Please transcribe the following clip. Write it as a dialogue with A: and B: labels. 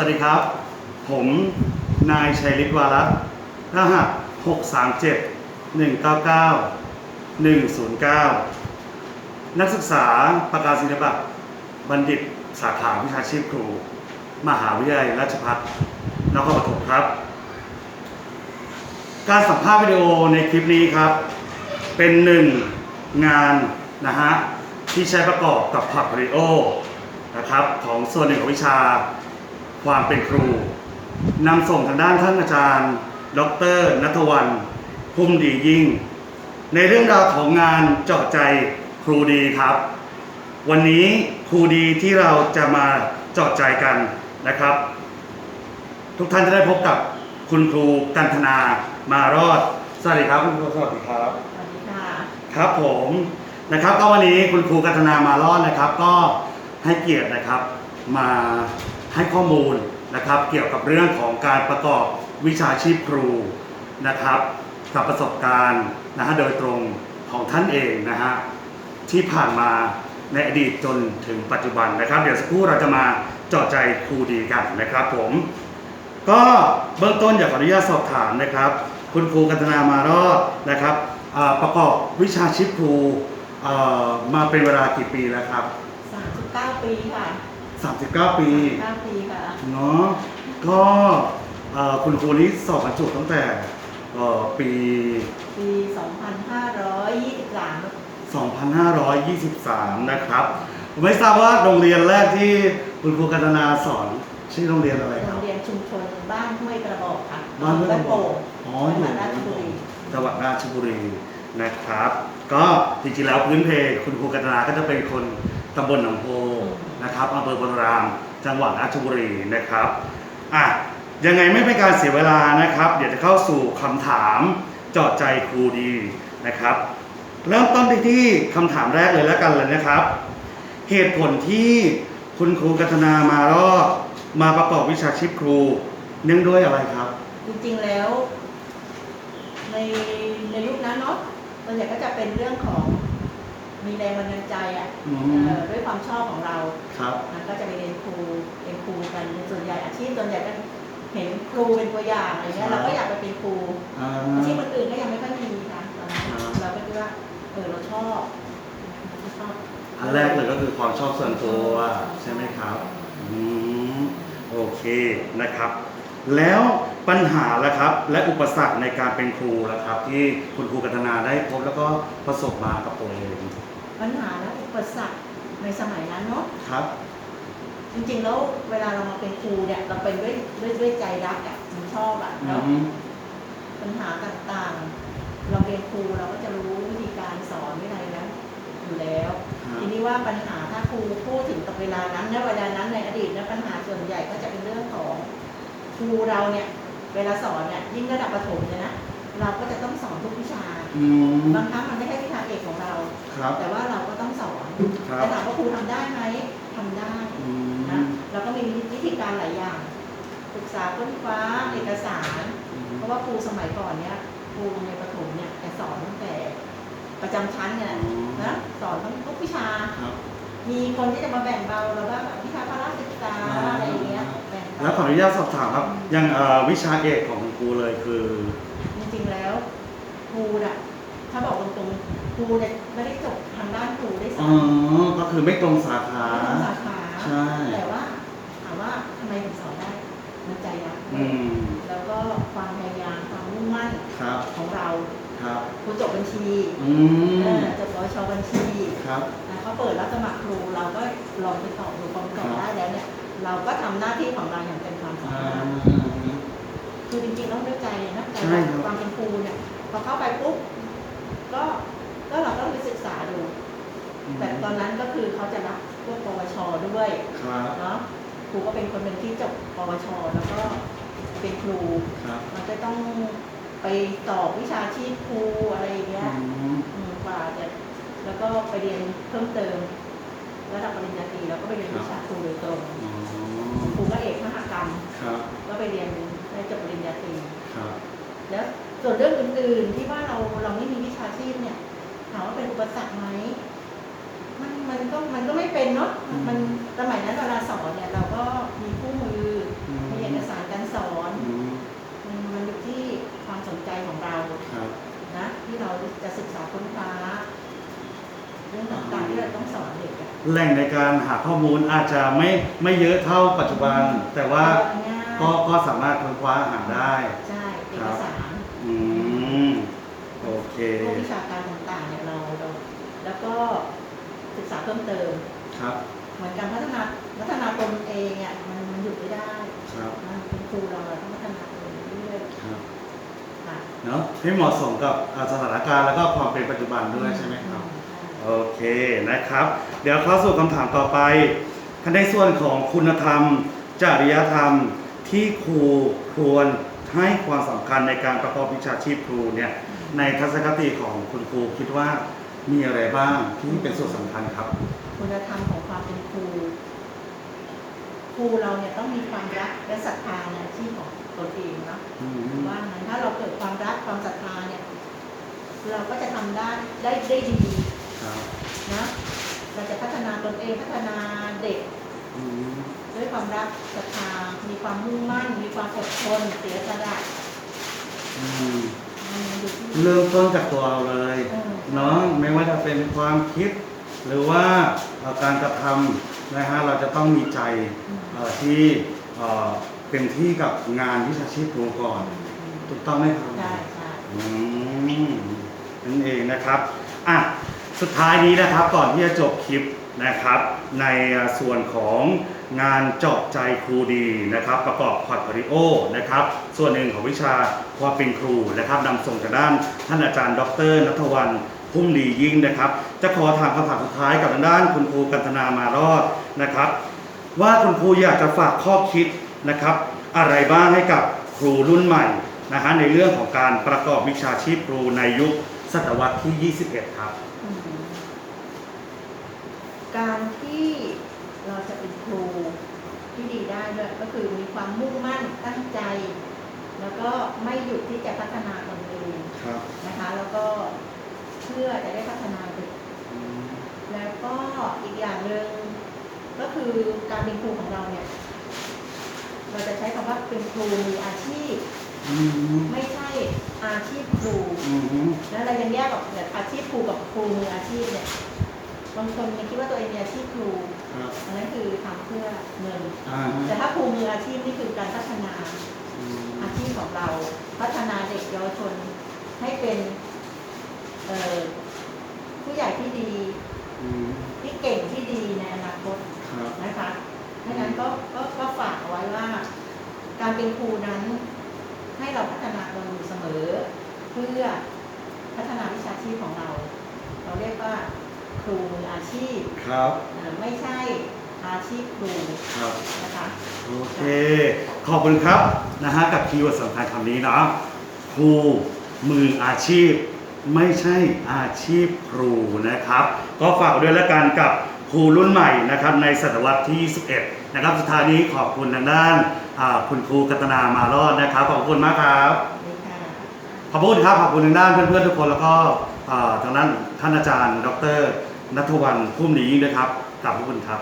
A: วัสดีครับ ผมนายชัยฤทธิ์วารัตรหัส 637 199 109 นักศึกษาประกาศศิลปะบัณฑิตสาขาวิชาชีพครู มหาวิทยาลัยราชภัฏนครปฐมครับ การสัมภาษณ์วิดีโอในคลิปนี้ครับ เป็นหนึ่งงานนะฮะที่ใช้ประกอบกับพอร์ตโฟลิโอนะครับของส่วนหนึ่งของวิชา ความเป็นครูนำส่งทางด้านท่านอาจารย์ ดรนัทวันพุ่มดียิ่ง ในเรื่องราวของงานเจาะใจครูดีครับ วันนี้ครูดีที่เราจะมาเจาะใจกันนะครับ ทุกท่านจะได้พบกับคุณครูกันธนามารอด สวัสดีครับคุณครูสวัสดีครับ
B: สวัสดีค่ะ
A: ครับผมนะครับก็วันนี้คุณครูกันธนามารอดนะครับ ก็ให้เกียรตินะครับมา ให้ข้อมูลนะครับเกี่ยวกับเรื่องของการประกอบวิชาชีพครูนะครับกับประสบการณ์นะฮะโดยตรงของท่านเองนะฮะที่ผ่านมาในอดีตจนถึงปัจจุบันนะครับ เดี๋ยวสักครู่เราจะมาเจาะใจครูดีกันนะครับผม ก็เบื้องต้นอยากขออนุญาตสอบถามนะครับ คุณครูกันตนามารอดนะครับประกอบวิชาชีพครูมาเป็นเวลากี่ปีแล้วครับ
B: 39 ปีค่ะ
A: 39 ปี
B: 9ปีค่ะ
A: เนาะก็เอ่อคุณครูนี้สอบบรรจุตั้งแต่เอ่อปี
B: ปี 2523
A: 2523 นะครับ ผมไม่ทราบว่าโรงเรียนแรกที่คุณครูกันตนาสอนชื่อโรงเรียนอะไรค
B: โร
A: รับ
B: งเรียนชุมชนบ้านห้วยกระบอกค่ะ
A: บ้านห้วยกระบอก
B: โป่
A: อ๋
B: ง
A: ออยู่
B: จังหวัดราชบุรี
A: จังหวัดราชบุรีนะครับ ก็จริงๆแล้วพื้นเพคุณครูกัตนาก็จะเป็นคน ตำบลหนองโพนะครับอำเภอบนราม จังหวัดราชบุรีนะครับอะยังไงไม่เป็นการเสียเวลานะครับ เดี๋ยวจะเข้าสู่คำถามจาะใจครูดีนะครับ เริ่มต้นที่ที่คำถามแรกเลยแล้วกันเลยนะครับ เหตุผลที่คุณครูกัตนามารอดมาประกอบวิชาชีพครู เนื่องด้วยอะไรครับ
B: จริงๆแล้ว ในในยุคนั้นเนาะส่วนใหญ่ก็จะเป็นเรื่องของ มีแรงบันดาลใจอะ
A: อืม
B: เอ่อด้วยความชอบของเรา
A: ครับ
B: มันก็จะไปเรียนครูเรียนครูกันส่วนใหญ่อาชีพส่วนใหญ่ก็เห็นครูเป็นตัวอย่างอะไรเงี้ยเราก็อยากไปเป็นครู
A: อ่า
B: อาชีพอื่นๆก็ยังไม่ค่อยมีค่ะตอนนั้น
A: อ่า
B: เราก็คิดว่าเออเราชอบเราชอบ
A: อันแรกเลยก็คือความชอบส่วนตัวใช่ไหมครับ อืม โอเคนะครับ แล้ว ปัญหาละครับ และอุปสรรคในการเป็นครูละครับ ที่คุณครูกัตนาได้พบแล้วก็ประสบมากับตัวเอง
B: ปัญหาและอุปสรรคในสมัยนั้นเนาะ
A: ครับ
B: จริงๆแล้วเวลาเรามาเป็นครูเนี่ยเราเป็นด้วยด้วยด้วยใจรักอะมันชอบอะ
A: อื
B: เนาะ
A: ม
B: ปัญหาต่างๆ เราเป็นครูเราก็จะรู้วิธีการสอนวินัยนั้นอยู่แล้ว
A: ครับ
B: ทีนี้ว่าปัญหาถ้าครูพูดถึงกับเวลานั้นณเวลานั้นในอดีตนะปัญหาส่วนใหญ่ก็จะเป็นเรื่องของครูเราเนี่ย เวลาสอนเนี่ยยิ่งระดับประถมเนี่ยนะเราก็จะต้องสอนทุกวิชา
A: อืม
B: บางครั้งมันไม่ใช่วิชาเอกของเรา
A: ครับ
B: แต่ว่าเราก็ต้องสอน
A: ครับ
B: แต่ถามว่าครูทำได้ไหมทำได้
A: อื
B: นะ
A: ม
B: เราก็มีวิธีการหลายอย่างศึกษาค้นคว้าเอกสาร
A: อืม
B: เพราะว่าครูสมัยก่อนเนี่ยครูในประถมเนี่ยจะสอนตั้งแต่ประจำชั้นเนี่ยแหละนะสอนทั้งทุกวิชา
A: ครับ
B: มีคนที่จะมาแบ่งเบาเราบ้างวิชาพละศึกษา
A: อ่า
B: อะไรอย่างเงี้ย แบ่ง
A: แล้วขอ
B: เบา
A: อนุญาตสอบถามครับอย่างเอ่อวิชาเอกของคุณครูเลยคือ
B: จริงๆแล้วครูน่ะถ้าบอกตรงๆครูเนี่ยไม่ได้จบทางด้านครูได้ส
A: อ๋
B: อ
A: อ
B: น
A: ก็คือไม่ตรงสาขา
B: ไม่ต้องสาขา
A: ใช่
B: แต่ว่าถามว่าทำไมถึงสอนได้มันใจรัก
A: อืม
B: แล้วก็ความพยายามความมุ่งมั่น
A: ครับ
B: ของเรา
A: ครับ
B: ครูจบบัญชี
A: อืม
B: เออจบปวชบัญชี
A: ครับ
B: นะเขาเปิดรับสมัครครูเราก็ลองไปสอบดูความสอบได้แล้วเนี่ย เราก็ทำหน้าที่ของเราอย่างเต็มความสา
A: อ่ามา
B: รถคือจริงๆต้องด้วยใจนะใจ
A: ใช่ครับ
B: ความเป็นครูเนี่ยพอเข้าไปปุ๊บก็ก็เราต้องไปศึกษาดู แต่ตอนนั้นก็คือเขาจะรับพวกปวชด้วย
A: ครับ
B: เนาะครูก็เป็นคนหนึ่งที่จบปวช แล้วก็เป็นครู
A: ครับ
B: มันจะต้องไปสอบวิชาชีพครูอะไรอย่างเงี้ย
A: อืม
B: อืมกว่าจะแล้วก็ไปเรียนเพิ่มเติม ระดับปริญญาตรีแล้วก็ไปเรียนวิชาครูโดยตรงครูก็เอกมหกรรมก็ไปเรียนได้จบปริญญาตรีแล้วส่วนเรื่องอื่นๆที่ว่าเราเราไม่มีวิชาชีพเนี่ยถามว่าเป็นอุปสรรคไหมมันมันก็มันก็ไม่เป็นเนาะมันสมัยนั้นเวลาสอนเนี่ย เราก็มีคู่มือมีเอกสารการสอนมันมันอยู่ที่ความสนใจของเรานะที่เราจะศึกษาค้นคว้าเรื่องต่างๆที่เราต้องสอนเด็ก
A: แหล่งในการหาข้อมูลอาจจะไม่ไม่เยอะเท่าปัจจุบัน แต่ว่า
B: ง่าย
A: ก็ก็สามารถค้นคว้าหาได้
B: ใช่เอกสาร
A: อืมโอเค
B: พวกวิชาการต่างๆเนี่ยเราเรา แล้วก็ศึกษาเพิ่มเติม
A: ครับ
B: เหมือนการพัฒนาพัฒนาตนเองเนี่ยมันมันหยุดไม่ได้
A: ครับ
B: นะเป็นครูเราเราต้องพัฒนาตัวเองเรื่อย
A: ครับ
B: ๆค่ะ
A: เนาะให้เหมาะสมกับอ่าสถานการณ์แล้วก็ความเป็นปัจจุบันด้วยใช่ไหมครับ โอเคนะครับ เดี๋ยวเข้าสู่คำถามต่อไปในส่วนของคุณธรรม จริยธรรมที่ครูควรให้ความสำคัญในการประกอบวิชาชีพครูเนี่ยในทัศนคติของคุณครูคิดว่ามีอะไรบ้างที่เป็นส่วนสำคัญครับ
B: คุณธรรมของความเป็นครูครูเราเนี่ยต้องมีความรักและศรัทธาในอาชีพของตนเองเนาะ
A: อืม
B: ว่างั้นถ้าเราเกิดความรักความศรัทธาเนี่ย เราก็จะทำได้ได้ได้ดี
A: ครับ
B: นะเราจะพัฒนาตนเองพัฒนาเด็ก
A: อืม
B: ด้วยความรักศรัทธามีความมุ่งมั่น มีความอดทนเสียสละ
A: อืม
B: มันอยู่ที่
A: เริ่มต้นจากตัวเราเลย
B: เออ
A: เนาะไม่ว่าจะเป็นความคิด หรือว่าเอ่อการกระทำนะฮะเราจะต้องมีใจ
B: อืม
A: เอ่อที่เอ่อเป็นที่กับงานวิชาชีพครูก่อนถูกต้องไหมครับ
B: ใช่ใช่
A: อืมนั่นเองนะครับอะ สุดท้ายนี้นะครับก่อนที่จะจบคลิปนะครับ ในส่วนของงานเจาะใจครูดีนะครับ ประกอบพอร์ตโฟลิโอนะครับ ส่วนหนึ่งของวิชาความเป็นครูนะครับนำส่งจากด้านท่านอาจารย์ ดรนัทวันพุ่มดียิ่งนะครับ จะขอถามคำถามสุดท้ายกับทางด้านคุณครูกันตนามารอดนะครับ ว่าคุณครูอยากจะฝากข้อคิดนะครับ อะไรบ้างให้กับครูรุ่นใหม่นะฮะในเรื่องของการประกอบวิชาชีพครูในยุคศตวรรษที่ 21 ครับ
B: อืม การที่เราจะเป็นครูที่ดีได้ด้วยก็คือมีความมุ่งมั่นตั้งใจ แล้วก็ไม่หยุดที่จะพัฒนาตนเอง
A: ครับ
B: นะคะ แล้วก็เพื่อจะได้พัฒนาเด็กแล้วก็อีกอย่างหนึ่งก็คือการเป็นครูของเราเนี่ย เราจะใช้คำว่าเป็นครูมืออาชีพ
A: อืม
B: ไม่ใช่อาชีพครู
A: อืม
B: แล้วเรายังแยกออกแบบอาชีพครูกับครูมืออาชีพเนี่ย บางคนยังคิดว่าตัวเองมีอาชีพครู
A: ครับ
B: อันนั้นคือทำเพื่อเงิน
A: อ่า
B: แต่ถ้าครูมืออาชีพนี่คือการพัฒนา
A: อืม
B: อาชีพของเรา พัฒนาเด็กเยาวชนให้เป็นเอ่อผู้ใหญ่ที่ดี
A: อืม
B: ที่เก่งที่ดีในอนาคต
A: ครับ
B: นะคะดังนั้นก็ก็ก็ฝากเอาไว้ว่า การเป็นครูนั้น ให้เราพัฒนาตัวอยู่เสมอ เพื่อพัฒนาวิชาชีพของเรา เราเรียกว่า ครูมืออาชีพ
A: ครับ
B: เอ่อไม่ใช่อาชีพครู
A: ครับ
B: นะคะ
A: โอเค ขอบคุณครับนะฮะกับคีย์เวิร์ดสำคัญคำนี้เนาะครูมืออาชีพ ไม่ใช่อาชีพครูนะครับ ก็ฝากด้วยแล้วกันกับครูรุ่นใหม่นะครับในศตวรรษที่21นะครับสุดท้ายนี้ขอบคุณทางด้านอ่าคุณครูกัตนามารอดนะครับ ขอบคุณมากครับ
B: นี่ค่ะ
A: ขอบคุณครับขอบคุณทางด้านเพื่อนๆทุกคนแล้วก็อ่า ทางด้านท่านอาจารย์ ดรนัทวันพุ่มนี้นะครับกลับขอบคุณครับ